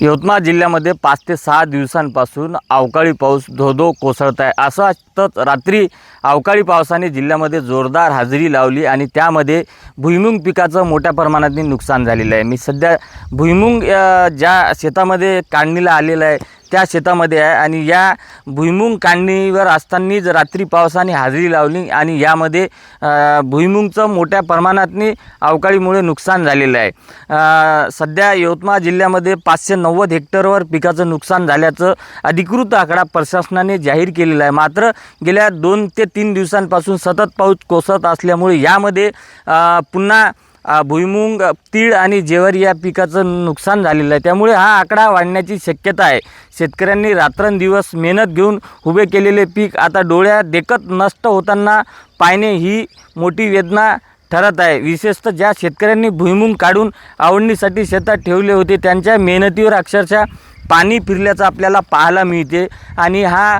यवतमाळ जिल्ह्यामध्ये पाच ते सहा दिवसांपासून अवकाळी पाऊस धोधो कोसळत आहे. असंच रात्री अवकाळी पावसाने जिल्ह्यामध्ये जोरदार हजेरी लावली आणि त्यामध्ये भुईमुंग पिकाचं मोठ्या प्रमाणात नुकसान झालेलं आहे. मी सध्या भुईमुंग ज्या शेतामध्ये काढणीला आलेलं आहे त्या शेतामध्ये आहे आणि या भुईमुंग काढणीवर असतानाच रात्री पावसाने हजेरी लावली आणि यामध्ये भुईमुंगचं मोठ्या प्रमाणातनी अवकाळीमुळे नुकसान झालेलं आहे. सध्या यवतमाळ जिल्ह्यामध्ये पाचशे नव्वद हेक्टरवर पिकाचं नुकसान झाल्याचं अधिकृत आकडा प्रशासनाने जाहीर केलेला आहे. मात्र गेल्या दोन ते तीन दिवसांपासून सतत पाऊस कोसळत असल्यामुळे यामध्ये पुन्हा भुईमुंग तीळ आणि जेवर या पिकाचं नुकसान झालेलं आहे. त्यामुळे हा आकडा वाढण्याची शक्यता आहे. शेतकऱ्यांनी रात्रंदिवस मेहनत घेऊन उभे केलेले पीक आता डोळ्या देखत नष्ट होताना पाहणे ही मोठी वेदना ठरत आहे. विशेषतः ज्या शेतकऱ्यांनी भुईमुंग काढून आवडणीसाठी शेतात ठेवले होते त्यांच्या मेहनतीवर अक्षरशः पाणी फिरल्याचं आपल्याला पाहायला मिळते. आणि हा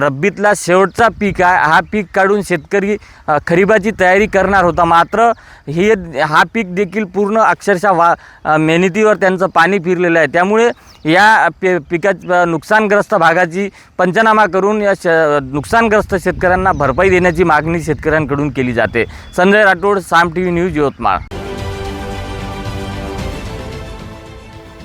रब्बीतला शेवटचा पीक आहे. हा पीक काढून शेतकरी अ, खरीपाची तयारी करणार होता. मात्र हे हा पीक देखील पूर्ण अक्षरशः वा मेहनतीवर त्यांचं पाणी फिरलेलं आहे. त्यामुळे या पि पिका नुकसानग्रस्त भागाची पंचनामा करून या श नुकसानग्रस्त शेतकऱ्यांना भरपाई देण्याची मागणी शेतकऱ्यांकडून केली जाते. Sanjay Rathod Saam T V news Yavatmal.